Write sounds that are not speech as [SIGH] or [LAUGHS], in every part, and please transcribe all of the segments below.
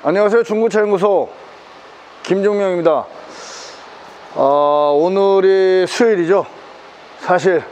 안녕하세요. 중고차연구소 김종명입니다. 어, 오늘이 수요일이죠. 사실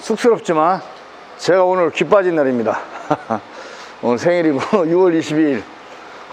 쑥스럽지만 제가 오늘 귀 빠진 날입니다. [LAUGHS] 오늘 생일이고 [LAUGHS] 6월 22일.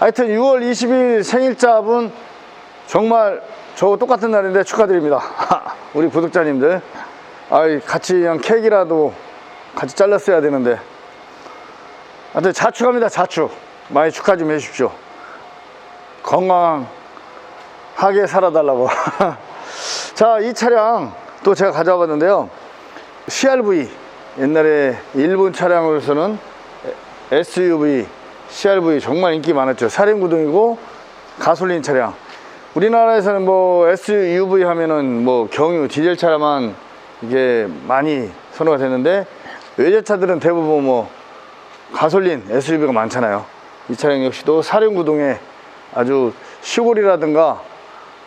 하여튼 6월 22일 생일잡은 정말 저 똑같은 날인데 축하드립니다. [LAUGHS] 우리 구독자님들. 아, 같이 그냥 케이크라도 같이 잘랐어야 되는데. 하여튼 자축합니다. 자축. 많이 축하 좀 해주십시오. 건강하게 살아달라고. [LAUGHS] 자, 이 차량 또 제가 가져와 봤는데요. CRV. 옛날에 일본 차량으로서는 SUV, CRV 정말 인기 많았죠. 사륜구동이고 가솔린 차량. 우리나라에서는 뭐 SUV 하면은 뭐 경유, 디젤 차량만 이게 많이 선호가 됐는데 외제차들은 대부분 뭐 가솔린 SUV가 많잖아요. 이 차량 역시도 사륜구동에 아주 시골이라든가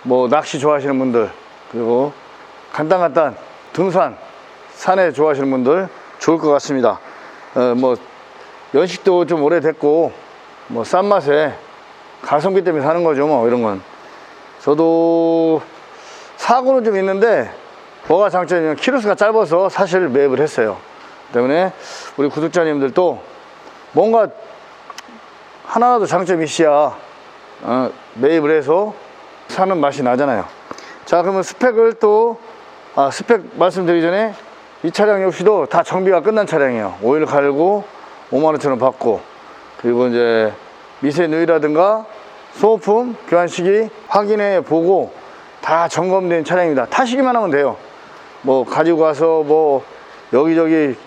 뭐 낚시 좋아하시는 분들 그리고 간단간단 등산 산에 좋아하시는 분들 좋을 것 같습니다. 어, 뭐 연식도 좀 오래됐고 뭐 싼 맛에 가성비 때문에 사는 거죠 뭐 이런 건 저도 사고는 좀 있는데 뭐가 장점이냐면 키로수가 짧아서 사실 매입을 했어요 때문에 우리 구독자님들도 뭔가 하나라도 장점이 있어야 어, 매입을 해서 사는 맛이 나잖아요. 자 그러면 스펙을 또 아, 스펙 말씀드리기 전에 이 차량 역시도 다 정비가 끝난 차량이에요. 오일 갈고 5만원처럼 받고 그리고 이제 미세 누이라든가 소모품 교환 시기 확인해 보고 다 점검된 차량입니다. 타시기만 하면 돼요. 뭐 가지고 가서 뭐 여기저기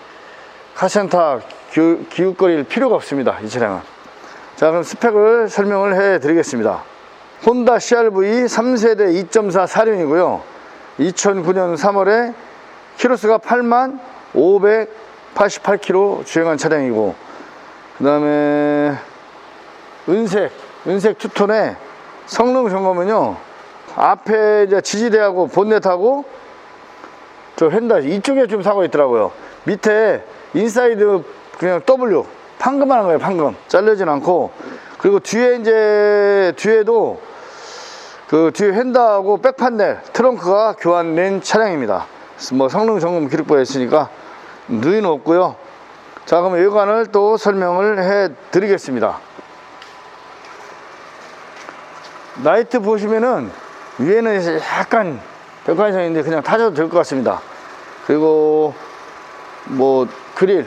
카센터 기웃, 기웃거릴 필요가 없습니다 이 차량은 자 그럼 스펙을 설명을 해 드리겠습니다. 혼다 CRV 3세대 2.4 사륜이고요. 2009년 3월에 키로수가 8만 588km 주행한 차량이고 그 다음에 은색 은색 투톤에 성능 점검은요 앞에 이제 지지대하고 본넷하고 저 휀다 이쪽에 좀 사고 있더라고요. 밑에 인사이드 그냥 W 판금 하는 거예요 판금. 잘리진 않고. 그리고 뒤에 이제 뒤에도 그 뒤에 휀다하고 백판넬 트렁크가 교환된 차량입니다. 뭐 성능 점검 기록부에 있으니까 누이는 없고요. 자 그럼 외관을 또 설명을 해 드리겠습니다. 라이트 보시면은 위에는 약간 벽화이상인데 그냥 타셔도 될 것 같습니다. 그리고 뭐 그릴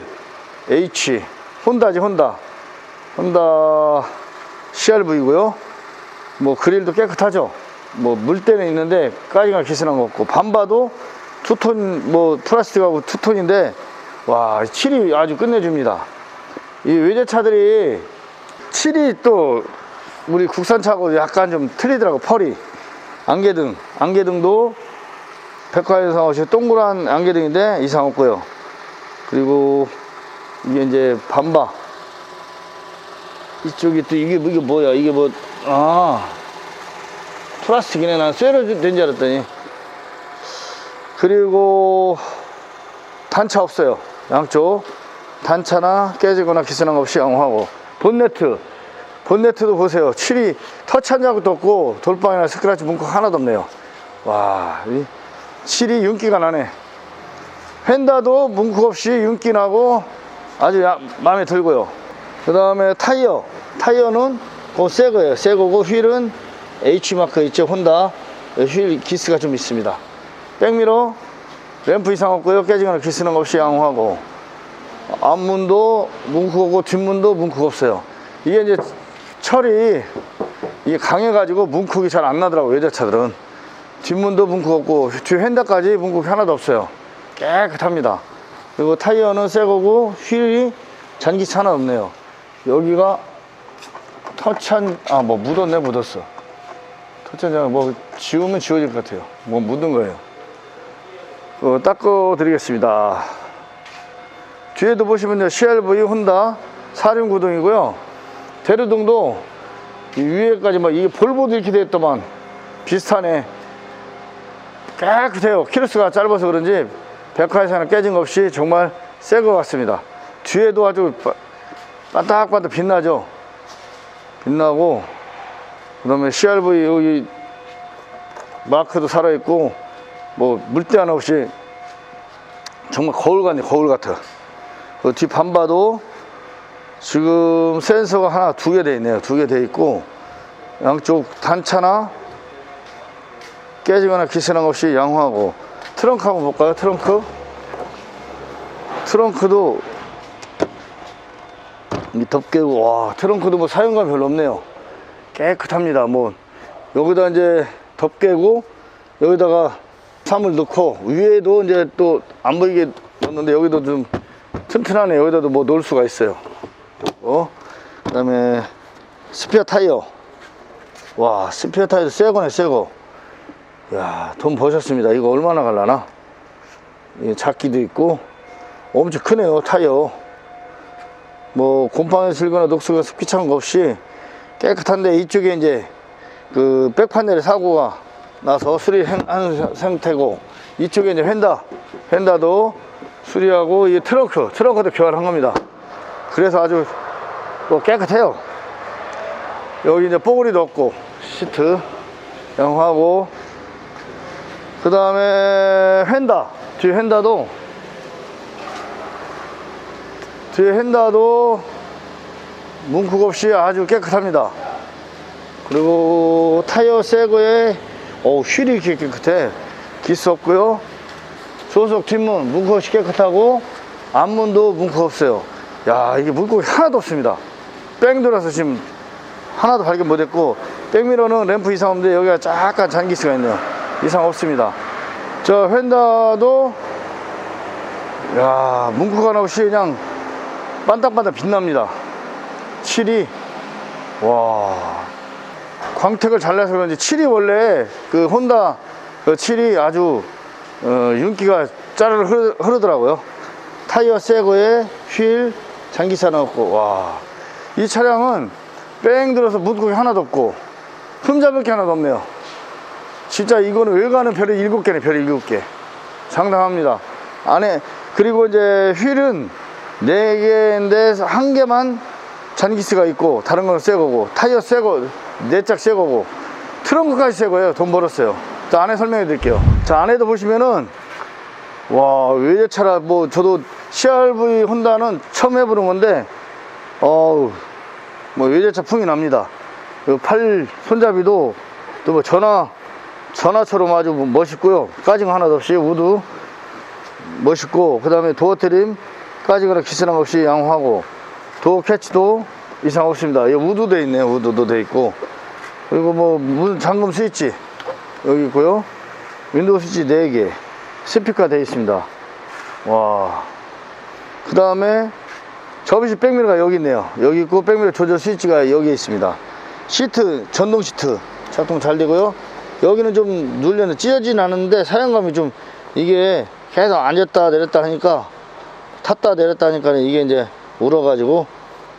H 혼다지 혼다. 혼다 CRV고요. 뭐 그릴도 깨끗하죠. 뭐 물때는 있는데 까지가 기스난 거 없고. 반바도 투톤 뭐 플라스틱하고 투톤인데 와 칠이 아주 끝내줍니다. 이 외제차들이 칠이 또 우리 국산차하고 약간 좀 틀리더라고 펄이. 안개등. 안개등도 백화에서 오신 동그란 안개등인데 이상 없고요. 그리고 이게 이제 반바. 이쪽이 또 이게 이게 뭐야? 이게 뭐아. 플라스틱이네. 난 쇠로 된 줄 알았더니. 그리고 단차 없어요. 양쪽. 단차나 깨지거나 기스난 거 없이 양호하고. 본네트. 본네트도 보세요. 칠이 터치한 자국도 없고 돌방이나 스크래치 문콕 하나도 없네요. 와이 칠이 윤기가 나네. 휀다도 문콕 없이 윤기 나고 아주 야, 마음에 들고요. 그 다음에 타이어. 타이어는 그새 거예요. 새 거고 휠은 H마크 있죠 혼다. 휠 기스가 좀 있습니다. 백미러 램프 이상 없고요. 깨지거나 기스는 없이 양호하고. 앞문도 없고 뒷문도 문콕 없어요. 이게 이제 철이 이게 강해가지고 문콕이 잘안 나더라고요 여자차들은. 뒷문도 문콕 없고 뒤 휀다까지 문콕이 하나도 없어요. 깨끗합니다 그리고 타이어는 새 거고 휠이 잔기차 하나 없네요. 여기가 터치한 아 뭐 묻었네 묻었어. 터치한 뭐 지우면 지워질 것 같아요. 뭐 묻은 거예요. 어, 닦아 드리겠습니다. 뒤에도 보시면 CRV 혼다 사륜구동이고요. 대류등도 이 위에까지 막 이게 볼보도 이렇게 되었더만 비슷하네. 깨끗해요. 키로수가 짧아서 그런지 백화에서는 깨진 거 없이 정말 새 것 같습니다. 뒤에도 아주 바- 반딱반딱 빛나죠? 빛나고 그 다음에 CRV 여기 마크도 살아있고 뭐 물때 하나 없이 정말 거울 같네 거울 같아. 그 뒷 반바도 지금 센서가 하나 두 개 돼 있네요. 두 개 돼 있고 양쪽 단차나 깨지거나 것 없이 양호하고 트렁크 한번 볼까요? 트렁크? 트렁크도 이 덮개고 와 트렁크도 뭐 사용감 별로 없네요. 깨끗합니다 뭐. 여기다 이제 덮개고 여기다가 삼을 넣고 위에도 이제 또 안 보이게 넣었는데 여기도 좀 튼튼하네. 여기다도 뭐 놓을 수가 있어요. 어? 그 다음에 스피어 타이어. 와 스피어 타이어도 새거네 새거 야 돈 버셨습니다. 이거 얼마나 갈라나? 이 작기도 있고. 엄청 크네요 타이어. 뭐 곰팡이 슬거나 녹수가 습기 찬 거 없이 깨끗한데 이쪽에 이제 그 백판넬에 사고가 나서 수리한 상태고 이쪽에 이제 휀다 휀다도 수리하고 이 트렁크 트렁크도 교환한 겁니다. 그래서 아주 또 깨끗해요. 여기 이제 뽀글이도 없고 시트 양호하고 그 다음에 휀다. 뒤에 휀다도 뒤에 휀다도 문콕 없이 아주 깨끗합니다. 그리고 타이어 새거에 어 휠이 이렇게 깨끗해. 기스 없고요. 조속 뒷문 문콕 없이 깨끗하고 앞문도 문콕 없어요. 야 이게 문콕이 하나도 없습니다. 뺑 돌아서 지금 하나도 발견 못했고 백미러는 램프 이상 없는데 여기가 약간 잔기스가 있네요 이상 없습니다. 저 휀다도 야 하나 없이 그냥 반딱반딱 빛납니다. 칠이. 와. 광택을 잘 내서 그런지 칠이 원래 그 혼다 그 칠이 아주 어, 윤기가 짜르르 흐르, 흐르더라고요. 타이어 새거에 휠 장기차 넣었고 와이 차량은 뺑 들어서 문콕이 하나도 없고 흠잡을 게 하나도 없네요 진짜 이거는 외관은 별이 일곱 개네 별이 일곱 개. 상당합니다. 안에 그리고 이제 휠은 네 개인데 한 개만 잔기스가 있고 다른 거는 새 거고 타이어 새 거, 네짝새 거고 트렁크까지 새 거예요. 돈 벌었어요. 자 안에 설명해 드릴게요. 자 안에도 보시면은 와 외제차라 뭐 저도 CRV 혼다는 처음 해보는 건데 어우 뭐 외제차 풍이 납니다. 그팔 손잡이도 또 뭐 전화 전화처럼 아주 멋있고요. 까징 하나도 없이 우드 멋있고 그 다음에 도어 트림 까지거나 기스남 없이 양호하고 도어 캐치도 이상 없습니다. 이 우드도 있네요. 우드도 돼 있고. 그리고 뭐 문 잠금 스위치 여기 있고요. 윈도우 스위치 4개 스피커 돼 있습니다. 와 그 다음에 접이식 백미러가 여기 있네요. 여기 있고 백미러 조절 스위치가 여기에 있습니다. 시트 전동 시트. 작동 잘 되고요 여기는 좀 눌려는 찢어지진 않는데 사용감이 좀 이게 계속 앉았다 내렸다 하니까 탔다 내렸다 하니까 이게 이제 울어가지고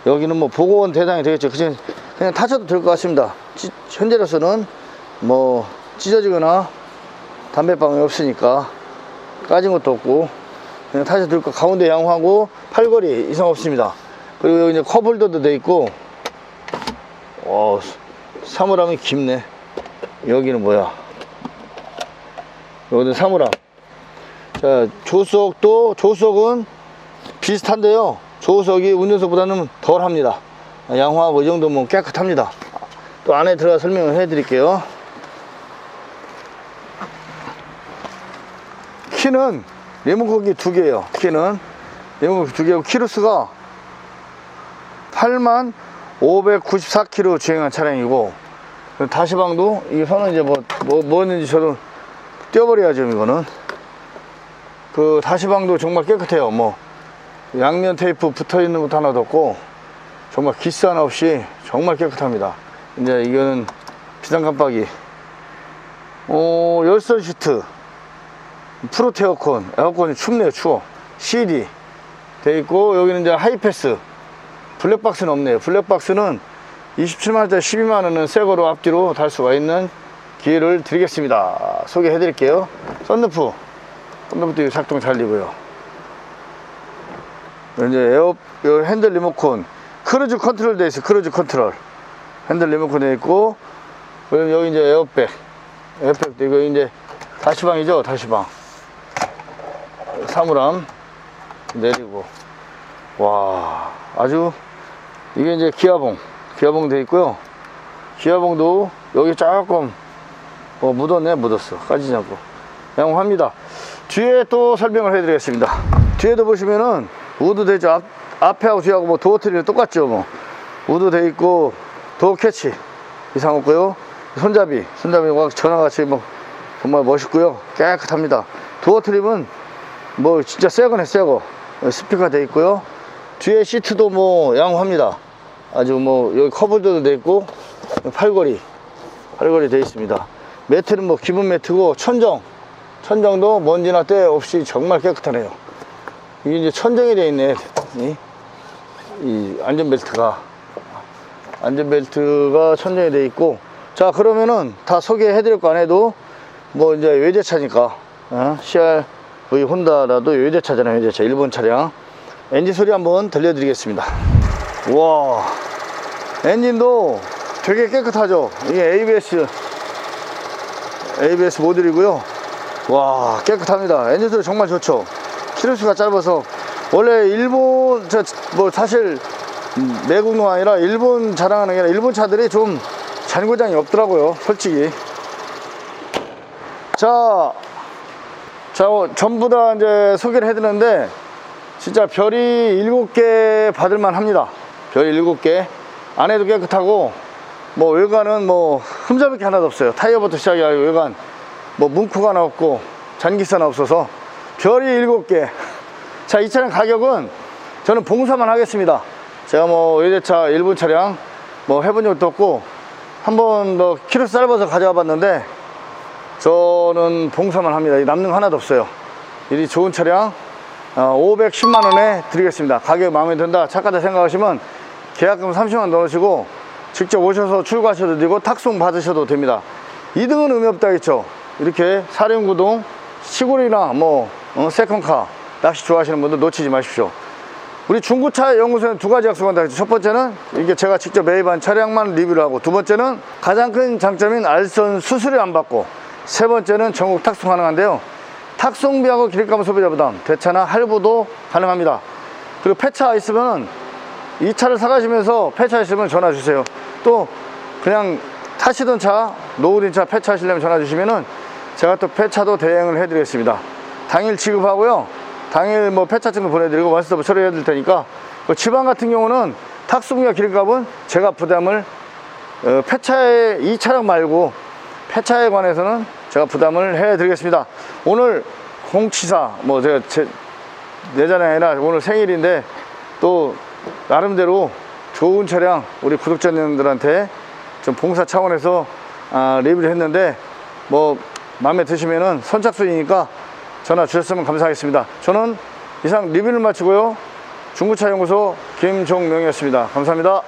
여기는 뭐 보고원 대상이 되겠죠. 그냥, 그냥 타셔도 될 것 같습니다. 찌- 현재로서는 뭐 찢어지거나 담배방이 없으니까 까진 것도 없고 그냥 타셔도 될 것 가운데 양호하고 팔걸이 이상 없습니다. 그리고 여기 이제 컵홀더도 돼 있고. 어 사물함이 깊네 여기는 뭐야? 여기는 사물함. 자 조석도 조석은 비슷한데요. 조석이 운전석보다는 덜 합니다. 양호하고 이 정도면 깨끗합니다. 또 안에 들어가 설명을 해 드릴게요. 키는 리모컨기 두 개예요 키는. 리모컨기 두 개고 키로수가 8만 594km 주행한 차량이고 다시방도? 이 선은 이제 뭐, 뭐 뭐였는지 저도 떼어버려야죠 이거는. 그 다시방도 정말 깨끗해요 뭐. 양면 테이프 붙어 있는 것도 하나도 없고 정말 기스 하나 없이 정말 깨끗합니다. 이제 이거는 비상 깜빡이. 어 열선 시트. 프로테 에어컨. 에어컨이 춥네요 추워. CD 돼 있고 여기는 이제 하이패스. 블랙박스는 없네요. 블랙박스는 27만원짜리 12만원은 새거로 앞뒤로 달 수가 있는 기회를 드리겠습니다. 소개해 드릴게요. 썬루프. 썬루프도 작동 잘 되고요. 이제 에어 요 핸들 리모컨. 크루즈 컨트롤 돼 있어 크루즈 컨트롤. 핸들 리모컨 되어 있고 그럼 여기 이제 에어백. 에어백도 이거 이제 다시방이죠? 다시방. 사물함 내리고. 와 아주 이게 이제 기아봉 기아봉 되어 있고요. 기아봉도 여기 조금 어, 묻었네 묻었어. 까지지 않고. 양호합니다. 뒤에 또 설명을 해 드리겠습니다. 뒤에도 보시면은 우드 되죠. 앞, 앞에하고 뒤하고 뭐 도어 트리는 똑같죠 뭐. 우드 돼 있고 도어 캐치 이상 없고요. 손잡이 손잡이가 전화같이 뭐 정말 멋있고요. 깨끗합니다. 도어 트립은 뭐 진짜 새거네 새거. 스피커 돼 있고요. 뒤에 시트도 뭐 양호합니다 아주 뭐 여기 커브도 돼 있고 팔걸이 팔걸이 돼 있습니다. 매트는 뭐 기본 매트고 천정. 천정도 먼지나 때 없이 정말 깨끗하네요. 이게 이제 천정이 돼 있네. 이, 이 안전벨트가. 안전벨트가 천정이 돼 있고. 자 그러면은 다 소개해 드릴 거 안 해도 뭐 이제 외제차니까 어? CRV 혼다라도 외제차잖아요 외제차. 일본 차량. 엔진 소리 한번 들려 드리겠습니다. 와 엔진도 되게 깨끗하죠? 이게 ABS ABS 모듈이고요. 와 깨끗합니다. 엔진 소리 정말 좋죠? 키로수가 짧아서. 원래 일본 저 뭐 사실 음, 내국노 아니라 일본 자랑하는 게 아니라 일본 차들이 좀 잔고장이 없더라고요 솔직히. 자, 자 어, 전부 다 이제 소개를 해드렸는데 진짜 별이 일곱 개 받을만 합니다. 별이 일곱 개 안에도 깨끗하고 뭐 외관은 뭐 흠잡을 게 하나도 없어요. 타이어부터 시작해서 외관. 뭐 문구가 하나 없고 잔기사는 없어서 별이 일곱 개자 이 차량 가격은 저는 봉사만 하겠습니다. 제가 뭐 외제차 일본 차량 뭐 해본 적도 없고 한번 뭐 키로 짧아서 가져와 봤는데 저는 봉사만 합니다. 이 남는 거 하나도 없어요. 이 좋은 차량 어, 510만 원에 드리겠습니다. 가격 마음에 든다 착하다 생각하시면 계약금 30만 넣으시고 직접 오셔서 출고하셔도 되고 탁송 받으셔도 됩니다. 2등은 의미 없다 했죠. 이렇게 사령구동 시골이나 뭐 어, 세컨카 낚시 좋아하시는 분들 놓치지 마십시오. 우리 중고차 연구소에는 두 가지 약속한다 했죠. 첫 번째는 이게 제가 직접 매입한 차량만 리뷰를 하고 두 번째는 가장 큰 장점인 알선 수수료 안 받고 세 번째는 전국 탁송 가능한데요. 탁송비하고 기름값 소비자 부담 대차나 할부도 가능합니다. 그리고 폐차 있으면 이 차를 사가시면서 폐차 있으면 전화 주세요. 또 그냥 타시던 차 노후된 차 폐차하시려면 전화 주시면은 제가 또 폐차도 대행을 해드리겠습니다. 당일 지급하고요. 당일 뭐 폐차증도 보내드리고 원스톱 처리해 드릴 테니까 그 지방 같은 경우는 탁송비와 기름값은 제가 부담을 어, 폐차에 이 차량 말고 폐차에 관해서는 제가 부담을 해 드리겠습니다. 오늘 공치사 뭐 제가 제, 내전이 아니라 오늘 생일인데 또 나름대로 좋은 차량 우리 구독자님들한테 좀 봉사 차원에서 아, 리뷰를 했는데 뭐 마음에 드시면은 선착순이니까 전화 주셨으면 감사하겠습니다. 저는 이상 리뷰를 마치고요. 중고차 연구소 김종명이었습니다. 감사합니다